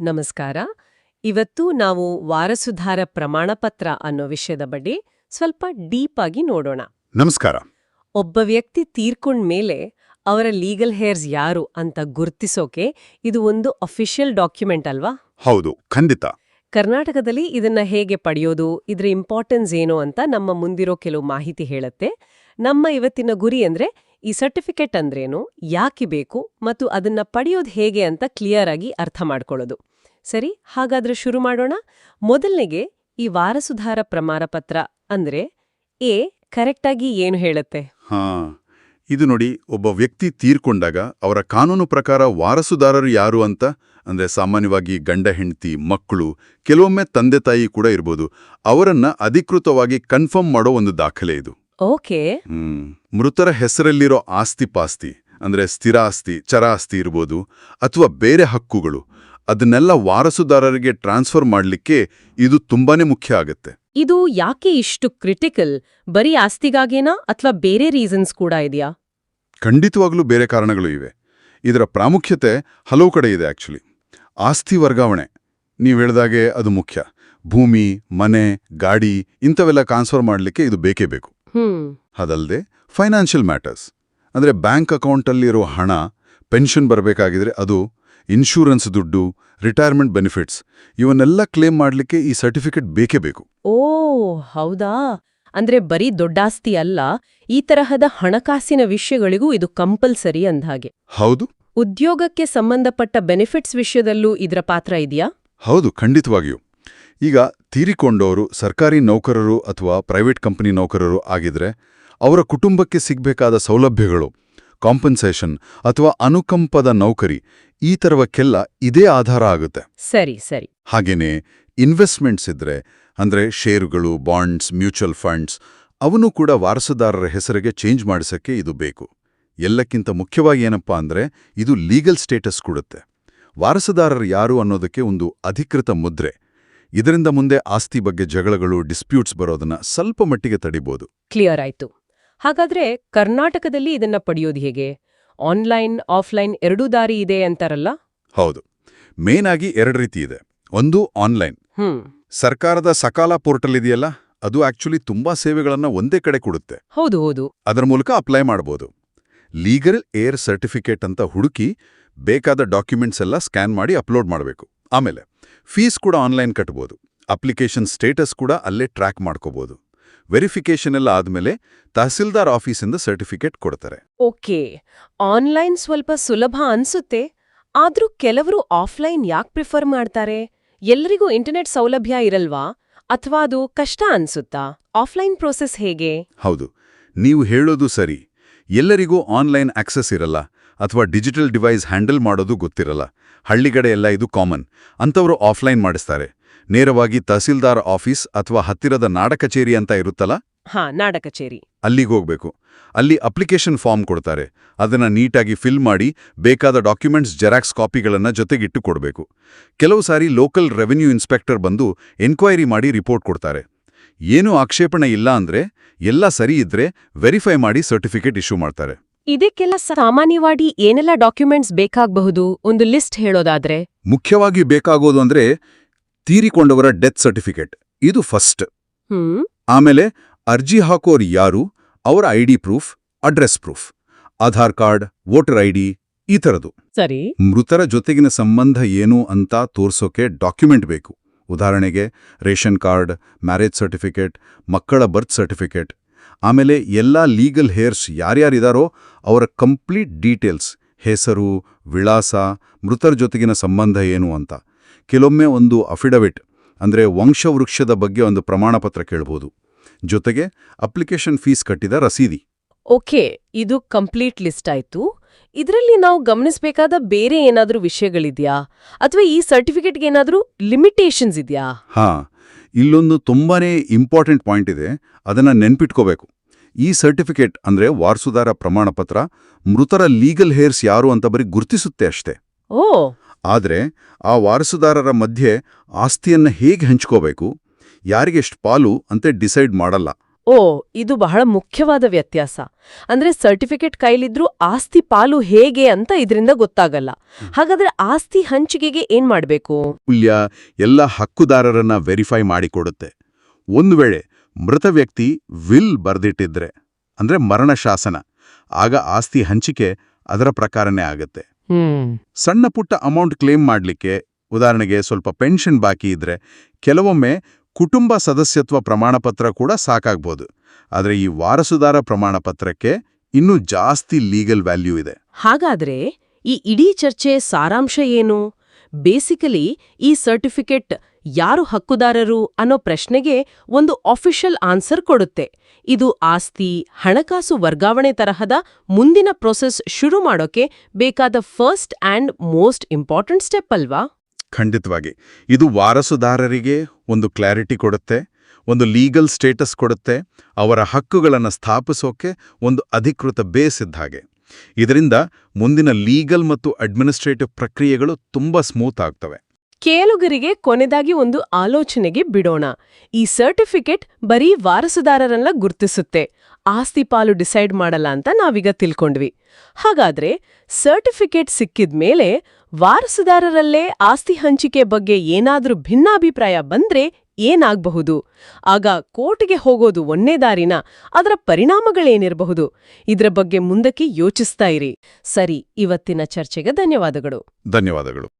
ನಮಸ್ಕಾರ. ಇವತ್ತು ನಾವು ವಾರಸುಧಾರ ಪ್ರಮಾಣಪತ್ರ ಅನ್ನೋ ವಿಷಯದ ಬಗ್ಗೆ ಸ್ವಲ್ಪ ಡೀಪ್ ಆಗಿ ನೋಡೋಣ. ನಮಸ್ಕಾರ. ಒಬ್ಬ ವ್ಯಕ್ತಿ ತೀರ್ಕೊಂಡ ಮೇಲೆ ಅವರ ಲೀಗಲ್ ಹೇರ್ಸ್ ಯಾರು ಅಂತ ಗುರ್ತಿಸೋಕೆ ಇದು ಒಂದು ಅಫಿಷಿಯಲ್ ಡಾಕ್ಯುಮೆಂಟ್ ಅಲ್ವಾ? ಹೌದು ಖಂಡಿತ. ಕರ್ನಾಟಕದಲ್ಲಿ ಇದನ್ನ ಹೇಗೆ ಪಡೆಯೋದು ಇದ್ರ ಇಂಪಾರ್ಟೆನ್ಸ್ ಏನು ಅಂತ ನಮ್ಮ ಮುಂದಿರೋ ಕೆಲವು ಮಾಹಿತಿ ಹೇಳುತ್ತೆ. ನಮ್ಮ ಇವತ್ತಿನ ಗುರಿ ಅಂದ್ರೆ ಈ ಸರ್ಟಿಫಿಕೇಟ್ ಅಂದ್ರೇನು ಯಾಕೆ ಬೇಕು ಮತ್ತು ಅದನ್ನ ಪಡೆಯೋದು ಹೇಗೆ ಅಂತ ಕ್ಲಿಯರ್ ಆಗಿ ಅರ್ಥ ಮಾಡ್ಕೊಳ್ಳೋದು. ಸರಿ ಹಾಗಾದ್ರೆ ಶುರು ಮಾಡೋಣ. ಮೊದಲನೆಗೆ ಈ ವಾರಸುದಾರ ಪ್ರಮಾಣಪತ್ರ ಅಂದ್ರೆ ಎ ಕರೆಕ್ಟಾಗಿ ಏನು ಹೇಳುತ್ತೆ? ಹಾ ಇದು ನೋಡಿ ಒಬ್ಬ ವ್ಯಕ್ತಿ ತೀರ್ಕೊಂಡಾಗ ಅವರ ಕಾನೂನು ಪ್ರಕಾರ ವಾರಸುದಾರರು ಯಾರು ಅಂತ ಅಂದ್ರೆ ಸಾಮಾನ್ಯವಾಗಿ ಗಂಡ ಹೆಂಡತಿ ಮಕ್ಕಳು ಕೆಲವೊಮ್ಮೆ ತಂದೆ ತಾಯಿ ಕೂಡ ಇರ್ಬೋದು. ಅವರನ್ನ ಅಧಿಕೃತವಾಗಿ ಕನ್ಫರ್ಮ್ ಮಾಡೋ ಒಂದು ದಾಖಲೆ ಇದು. ಓಕೆ. ಮೃತರ ಹೆಸರಲ್ಲಿರೋ ಆಸ್ತಿ ಪಾಸ್ತಿ ಅಂದ್ರೆ ಸ್ಥಿರ ಆಸ್ತಿ ಚರ ಆಸ್ತಿ ಇರ್ಬೋದು ಅಥವಾ ಬೇರೆ ಹಕ್ಕುಗಳು. ಅದನ್ನೆಲ್ಲ ವಾರಸುದಾರರಿಗೆ ಟ್ರಾನ್ಸ್ಫರ್ ಮಾಡಲಿಕ್ಕೆ ಇದು ತುಂಬಾನೇ ಮುಖ್ಯ ಆಗುತ್ತೆ. ಇದು ಯಾಕೆ ಇಷ್ಟು ಕ್ರಿಟಿಕಲ್? ಬರೀ ಆಸ್ತಿಗಾಗೇನಾ ಅಥವಾ ಬೇರೆ ರೀಸನ್ಸ್ ಕೂಡ ಇದೆಯಾ? ಖಂಡಿತವಾಗ್ಲೂ ಬೇರೆ ಕಾರಣಗಳು ಇವೆ. ಇದರ ಪ್ರಾಮುಖ್ಯತೆ ಹಲವು ಕಡೆ ಇದೆ ಆಕ್ಚುಲಿ. ಆಸ್ತಿ ವರ್ಗಾವಣೆ ನೀವು ಹೇಳ್ದಾಗೆ ಅದು ಮುಖ್ಯ. ಭೂಮಿ ಮನೆ ಗಾಡಿ ಇಂಥವೆಲ್ಲ ಟ್ರಾನ್ಸ್ಫರ್ ಮಾಡಲಿಕ್ಕೆ ಇದು ಬೇಕೇ ಬೇಕು. ಅದಲ್ಲದೆ ಫೈನಾನ್ಷಿಯಲ್ ಮ್ಯಾಟರ್ಸ್ ಅಂದರೆ ಬ್ಯಾಂಕ್ ಅಕೌಂಟಲ್ಲಿರೋ ಹಣ ಪೆನ್ಷನ್ ಬರಬೇಕಾಗಿದ್ರೆ ಅದು ಇನ್ಶೂರೆನ್ಸ್ ದುಡ್ಡು ರಿಟೈರ್ಮೆಂಟ್ ಬೆನಿಫಿಟ್ಸ್ ಇವನ್ನೆಲ್ಲ ಕ್ಲೇಮ್ ಮಾಡಲಿಕ್ಕೆ ಈ ಸರ್ಟಿಫಿಕೇಟ್ ಬೇಕೇ ಬೇಕು. ಓ ಹೌದಾ? ಅಂದ್ರೆ ಬರೀ ದೊಡ್ಡಾಸ್ತಿ ಅಲ್ಲ ಈ ತರಹದ ಹಣಕಾಸಿನ ವಿಷಯಗಳಿಗೂ ಇದು ಕಂಪಲ್ಸರಿ ಅಂದ್ಹಾಗೆ ಹೌದು. ಉದ್ಯೋಗಕ್ಕೆ ಸಂಬಂಧಪಟ್ಟ ಬೆನಿಫಿಟ್ಸ್ ವಿಷಯದಲ್ಲೂ ಇದರ ಪಾತ್ರ ಇದೆಯಾ? ಹೌದು ಖಂಡಿತವಾಗಿಯೂ. ಈಗ ತೀರಿಕೊಂಡವರು ಸರ್ಕಾರಿ ನೌಕರರು ಅಥವಾ ಪ್ರೈವೇಟ್ ಕಂಪನಿ ನೌಕರರು ಆಗಿದ್ರೆ ಅವರ ಕುಟುಂಬಕ್ಕೆ ಸಿಗಬೇಕಾದ ಸೌಲಭ್ಯಗಳು ಕಾಂಪನ್ಸೇಷನ್ ಅಥವಾ ಅನುಕಂಪದ ನೌಕರಿ ಈ ತರವಕ್ಕೆಲ್ಲ ಇದೇ ಆಧಾರ ಆಗುತ್ತೆ. ಸರಿ ಸರಿ. ಹಾಗೇನೇ ಇನ್ವೆಸ್ಟ್ಮೆಂಟ್ಸ್ ಇದ್ರೆ ಅಂದ್ರೆ ಷೇರುಗಳು ಬಾಂಡ್ಸ್ ಮ್ಯೂಚುವಲ್ ಫಂಡ್ಸ್ ಅವನು ಕೂಡ ವಾರಸುದಾರರ ಹೆಸರಿಗೆ ಚೇಂಜ್ ಮಾಡಿಸಕ್ಕೆ ಇದು ಬೇಕು. ಎಲ್ಲಕ್ಕಿಂತ ಮುಖ್ಯವಾಗಿ ಏನಪ್ಪಾ ಅಂದ್ರೆ ಇದು ಲೀಗಲ್ ಸ್ಟೇಟಸ್ ಕೊಡುತ್ತೆ. ವಾರಸುದಾರರು ಯಾರು ಅನ್ನೋದಕ್ಕೆ ಒಂದು ಅಧಿಕೃತ ಮುದ್ರೆ. ಇದರಿಂದ ಮುಂದೆ ಆಸ್ತಿ ಬಗ್ಗೆ ಜಗಳಗಳು ಡಿಸ್ಪ್ಯೂಟ್ಸ್ ಬರೋದನ್ನ ಸ್ವಲ್ಪ ಮಟ್ಟಿಗೆ ತಡಿಬೋದು. ಕ್ಲಿಯರ್ ಆಯ್ತು. ಹಾಗಾದ್ರೆ ಕರ್ನಾಟಕದಲ್ಲಿ ಇದನ್ನ ಪಡೆಯೋದು ಹೇಗೆ? ಆನ್ಲೈನ್ ಆಫ್ಲೈನ್ ಎರಡೂ ದಾರಿ ಇದೆ ಅಂತಾರಲ್ಲ? ಹೌದು. ಮೇನ್ ಆಗಿ ಎರಡು ರೀತಿ ಇದೆ. ಒಂದು ಆನ್ಲೈನ್. ಸರ್ಕಾರದ ಸಕಾಲ ಪೋರ್ಟಲ್ ಇದೆಯಲ್ಲ ಅದು ಆಕ್ಚುಲಿ ತುಂಬಾ ಸೇವೆಗಳನ್ನ ಒಂದೇ ಕಡೆ ಕೊಡುತ್ತೆ. ಹೌದು ಹೌದು. ಅದರ ಮೂಲಕ ಅಪ್ಲೈ ಮಾಡಬಹುದು ಲೀಗಲ್ ಏರ್ ಸರ್ಟಿಫಿಕೇಟ್ ಅಂತ ಹುಡುಕಿ ಬೇಕಾದ ಡಾಕ್ಯುಮೆಂಟ್ಸ್ ಎಲ್ಲ ಸ್ಕ್ಯಾನ್ ಮಾಡಿ ಅಪ್ಲೋಡ್ ಮಾಡಬೇಕು. ಆಮೇಲೆ ಫೀಸ್ ಕೂಡ ಆನ್ಲೈನ್ ಕಟ್ಬೋದು. ಅಪ್ಲಿಕೇಶನ್ ಸ್ಟೇಟಸ್ ಕೂಡ ಅಲ್ಲೇ ಟ್ರ್ಯಾಕ್ ಮಾಡ್ಕೋಬೋದು. ವೆರಿಫಿಕೇಷನ್ ಎಲ್ಲ ಆದ್ಮೇಲೆ ತಹಸೀಲ್ದಾರ್ ಆಫೀಸಿಂದ ಸರ್ಟಿಫಿಕೇಟ್ ಕೊಡ್ತಾರೆ. ಓಕೆ ಆನ್ಲೈನ್ ಸ್ವಲ್ಪ ಸುಲಭ ಅನ್ಸುತ್ತೆ ಆದ್ರೂ ಕೆಲವರು ಆಫ್ಲೈನ್ ಯಾಕ್ ಪ್ರಿಫರ್ ಮಾಡ್ತಾರೆ? ಎಲ್ಲರಿಗೂ ಇಂಟರ್ನೆಟ್ ಸೌಲಭ್ಯ ಇರಲ್ವಾ? ಅಥವಾ ಅದು ಕಷ್ಟ ಅನ್ಸುತ್ತಾ? ಆಫ್ಲೈನ್ ಪ್ರೋಸೆಸ್ ಹೇಗೆ? ಹೌದು ನೀವು ಹೇಳೋದು ಸರಿ. ಎಲ್ಲರಿಗೂ ಆನ್ಲೈನ್ ಆಕ್ಸೆಸ್ ಇರಲ್ಲ ಅಥವಾ ಡಿಜಿಟಲ್ ಡಿವೈಸ್ ಹ್ಯಾಂಡಲ್ ಮಾಡೋದು ಗೊತ್ತಿರಲ್ಲ. ಹಳ್ಳಿಗಡೆ ಎಲ್ಲ ಇದು ಕಾಮನ್ ಅಂತವರು ಆಫ್ಲೈನ್ ಮಾಡಿಸ್ತಾರೆ. ನೇರವಾಗಿ ತಹಸೀಲ್ದಾರ್ ಆಫೀಸ್ ಅಥವಾ ಹತ್ತಿರದ ನಾಡ ಕಚೇರಿ ಅಂತ ಇರುತ್ತಲ್ಲ? ಹಾ ನಾಡ ಕಚೇರಿ. ಅಲ್ಲಿಗೆ ಹೋಗ್ಬೇಕು. ಅಲ್ಲಿ ಅಪ್ಲಿಕೇಶನ್ ಫಾರ್ಮ್ ಕೊಡ್ತಾರೆ. ಅದನ್ನ ನೀಟಾಗಿ ಫಿಲ್ ಮಾಡಿ ಬೇಕಾದ ಡಾಕ್ಯುಮೆಂಟ್ಸ್ ಜೆರಾಕ್ಸ್ ಕಾಪಿಗಳನ್ನು ಜೊತೆಗಿಟ್ಟು ಕೊಡಬೇಕು. ಕೆಲವು ಸಾರಿ ಲೋಕಲ್ ರೆವೆನ್ಯೂ ಇನ್ಸ್ಪೆಕ್ಟರ್ ಬಂದು ಎನ್ಕ್ವೈರಿ ಮಾಡಿ ರಿಪೋರ್ಟ್ ಕೊಡ್ತಾರೆ. ಏನೂ ಆಕ್ಷೇಪಣೆ ಇಲ್ಲ ಅಂದ್ರೆ ಎಲ್ಲ ಸರಿ ಇದ್ರೆ ವೆರಿಫೈ ಮಾಡಿ ಸರ್ಟಿಫಿಕೇಟ್ ಇಶ್ಯೂ ಮಾಡ್ತಾರೆ. ಇದಕ್ಕೆಲ್ಲ ಸಾಮಾನ್ಯವಾಗಿ ಏನೆಲ್ಲ ಡಾಕ್ಯುಮೆಂಟ್ಸ್ ಬೇಕಾಗಬಹುದು? ಒಂದು ಲಿಸ್ಟ್ ಹೇಳೋದಾದ್ರೆ. ಮುಖ್ಯವಾಗಿ ಬೇಕಾಗೋದು ಅಂದ್ರೆ ತೀರಿಕೊಂಡವರ ಡೆತ್ ಸರ್ಟಿಫಿಕೇಟ್. ಇದು ಫಸ್ಟ್. ಆಮೇಲೆ ಅರ್ಜಿ ಹಾಕೋರು ಯಾರು? ಅವರ ID proof address proof Aadhaar card voter ID ಈ ಥರದ್ದು. ಸರಿ. ಮೃತರ ಜೊತೆಗಿನ ಸಂಬಂಧ ಏನು ಅಂತ ತೋರ್ಸೋಕೆ ಡಾಕ್ಯುಮೆಂಟ್ ಬೇಕು. ಉದಾಹರಣೆಗೆ ರೇಷನ್ ಕಾರ್ಡ್ ಮ್ಯಾರೇಜ್ ಸರ್ಟಿಫಿಕೇಟ್ ಮಕ್ಕಳ ಬರ್ತ್ ಸರ್ಟಿಫಿಕೇಟ್. ಆಮೇಲೆ ಎಲ್ಲ ಲೀಗಲ್ ಹೇರ್ಸ್ ಯಾರ್ಯಾರಿದಾರೋ ಅವರ ಕಂಪ್ಲೀಟ್ ಡೀಟೇಲ್ಸ್ ಹೆಸರು ವಿಳಾಸ ಮೃತರ ಜೊತೆಗಿನ ಸಂಬಂಧ ಏನು ಅಂತ. ಕೆಲವೊಮ್ಮೆ ಒಂದು ಅಫಿಡವಿಟ್ ಅಂದರೆ ವಂಶವೃಕ್ಷದ ಬಗ್ಗೆ ಒಂದು ಪ್ರಮಾಣಪತ್ರ ಕೇಳಬಹುದು ಜೊತೆಗೆ ಅಪ್ಲಿಕೇಶನ್ ಫೀಸ್ ಕಟ್ಟಿದ ರಸೀದಿ. ಓಕೆ ಇದು ಕಂಪ್ಲೀಟ್ ಲಿಸ್ಟ್ ಆಯ್ತು. ಇದರಲ್ಲಿ ನಾವು ಗಮನಿಸಬೇಕಾದ ಬೇರೆ ಏನಾದರೂ ವಿಷಯಗಳಿದೆಯಾ? ಅಥವಾ ಈ ಸರ್ಟಿಫಿಕೇಟ್ಗೆ ಏನಾದರೂ ಲಿಮಿಟೇಷನ್ಸ್ ಇದೆಯಾ? ಹಾ ಇಲ್ಲೊಂದು ತುಂಬಾನೇ ಇಂಪಾರ್ಟೆಂಟ್ ಪಾಯಿಂಟ್ ಇದೆ ಅದನ್ನ ನೆನ್ಪಿಟ್ಕೋಬೇಕು. ಈ ಸರ್ಟಿಫಿಕೇಟ್ ಅಂದ್ರೆ ವಾರಸುದಾರ ಪ್ರಮಾಣಪತ್ರ ಮೃತರ ಲೀಗಲ್ ಹೇರ್ಸ್ ಯಾರು ಅಂತ ಬರೀ ಗುರುತಿಸುತ್ತೆ ಅಷ್ಟೇ. ಓ ಆದ್ರೆ ಆ ವಾರಸುದಾರರ ಮಧ್ಯೆ ಆಸ್ತಿಯನ್ನ ಹೇಗೆ ಹಂಚ್ಕೋಬೇಕು? ಯಾರಿಗೆಷ್ಟು ಪಾಲು ಅಂತ ಡಿಸೈಡ್ ಮಾಡಲ್ಲ. ಓ ಇದು ಬಹಳ ಮುಖ್ಯವಾದ ವ್ಯತ್ಯಾಸ. ಅಂದ್ರೆ ಸರ್ಟಿಫಿಕೇಟ್ ಕೈಲಿದ್ರೂ ಆಸ್ತಿ ಪಾಲು ಹೇಗೆ ಅಂತ ಇದರಿಂದ ಗೊತ್ತಾಗಲ್ಲ. ಹಾಗಾದ್ರೆ ಆಸ್ತಿ ಹಂಚಿಕೆಗೆ ಏನ್ ಮಾಡಬೇಕು? ಮೂಲ್ಯ ಎಲ್ಲ ಹಕ್ಕುದಾರರನ್ನ ವೆರಿಫೈ ಮಾಡಿಕೊಡುತ್ತೆ. ಒಂದು ವೇಳೆ ಮೃತ ವ್ಯಕ್ತಿ ವಿಲ್ ಬರ್ದಿಟ್ಟಿದ್ರೆ ಅಂದ್ರೆ ಮರಣ ಶಾಸನ ಆಗ ಆಸ್ತಿ ಹಂಚಿಕೆ ಅದರ ಪ್ರಕಾರನೇ ಆಗತ್ತೆ. ಸಣ್ಣ ಪುಟ್ಟ ಅಮೌಂಟ್ ಕ್ಲೇಮ್ ಮಾಡಲಿಕ್ಕೆ ಉದಾಹರಣೆಗೆ ಸ್ವಲ್ಪ ಪೆನ್ಷನ್ ಬಾಕಿ ಇದ್ರೆ ಕೆಲವೊಮ್ಮೆ ಕುಟುಂಬ ಸದಸ್ಯತ್ವ ಪ್ರಮಾಣಪತ್ರ ಕೂಡ ಸಾಕಾಗ್ಬೋದು. ಆದರೆ ಈ ವಾರಸುದಾರ ಪ್ರಮಾಣಪತ್ರಕ್ಕೆ ಇನ್ನೂ ಜಾಸ್ತಿ ಲೀಗಲ್ ವ್ಯಾಲ್ಯೂ ಇದೆ. ಹಾಗಾದ್ರೆ ಈ ಇಡೀ ಚರ್ಚೆ ಸಾರಾಂಶ ಏನು? ಬೇಸಿಕಲಿ ಈ ಸರ್ಟಿಫಿಕೇಟ್ ಯಾರು ಹಕ್ಕುದಾರರು ಅನ್ನೋ ಪ್ರಶ್ನೆಗೆ ಒಂದು ಅಫಿಷಿಯಲ್ ಆನ್ಸರ್ ಕೊಡುತ್ತೆ. ಇದು ಆಸ್ತಿ, ಹಣಕಾಸು ವರ್ಗಾವಣೆ ತರಹದ ಮುಂದಿನ ಪ್ರೊಸೆಸ್ ಶುರು ಮಾಡೋಕೆ ಬೇಕಾದ first and most important step ಅಲ್ವಾ? ಖಂಡಿತವಾಗಿ. ಇದು ವಾರಸುದಾರರಿಗೆ ಒಂದು ಕ್ಲಾರಿಟಿ ಕೊಡುತ್ತೆ, ಒಂದು ಲೀಗಲ್ ಸ್ಟೇಟಸ್ ಕೊಡುತ್ತೆ, ಅವರ ಹಕ್ಕುಗಳನ್ನು ಸ್ಥಾಪಿಸೋಕೆ ಒಂದು ಅಧಿಕೃತ ಬೇಸ್ ಇದ್ದ ಹಾಗೆ. ಇದರಿಂದ ಮುಂದಿನ ಲೀಗಲ್ ಮತ್ತು ಅಡ್ಮಿನಿಸ್ಟ್ರೇಟಿವ್ ಪ್ರಕ್ರಿಯೆಗಳು ತುಂಬಾ ಸ್ಮೂತ್ ಆಗ್ತವೆ. ಕೇಳುಗರಿಗೆ ಕೊನೆದಾಗಿ ಒಂದು ಆಲೋಚನೆಗೆ ಬಿಡೋಣ. ಈ ಸರ್ಟಿಫಿಕೇಟ್ ಬರೀ ವಾರಸುದಾರರನ್ನ ಗುರ್ತಿಸುತ್ತೆ. ಆಸ್ತಿ ಪಾಲು ಡಿಸೈಡ್ ಮಾಡಲ್ಲ ಅಂತ ನಾವೀಗ ತಿಳ್ಕೊಂಡ್ವಿ. ಹಾಗಾದ್ರೆ ಸರ್ಟಿಫಿಕೇಟ್ ಸಿಕ್ಕಿದ್ಮೇಲೆ ವಾರಸುದಾರರಲ್ಲೇ ಆಸ್ತಿ ಹಂಚಿಕೆ ಬಗ್ಗೆ ಏನಾದ್ರೂ ಭಿನ್ನಾಭಿಪ್ರಾಯ ಬಂದ್ರೆ ಏನಾಗಬಹುದು? ಆಗ ಕೋರ್ಟ್ಗೆ ಹೋಗೋದು ಒಂದೇ ದಾರಿನ ಅದರ ಪರಿಣಾಮಗಳೇನಿರಬಹುದು? ಇದರ ಬಗ್ಗೆ ಮುಂದಕ್ಕೆ ಯೋಚಿಸ್ತಾ ಇರಿ. ಸರಿ, ಇವತ್ತಿನ ಚರ್ಚೆಗೆ ಧನ್ಯವಾದಗಳು. ಧನ್ಯವಾದಗಳು.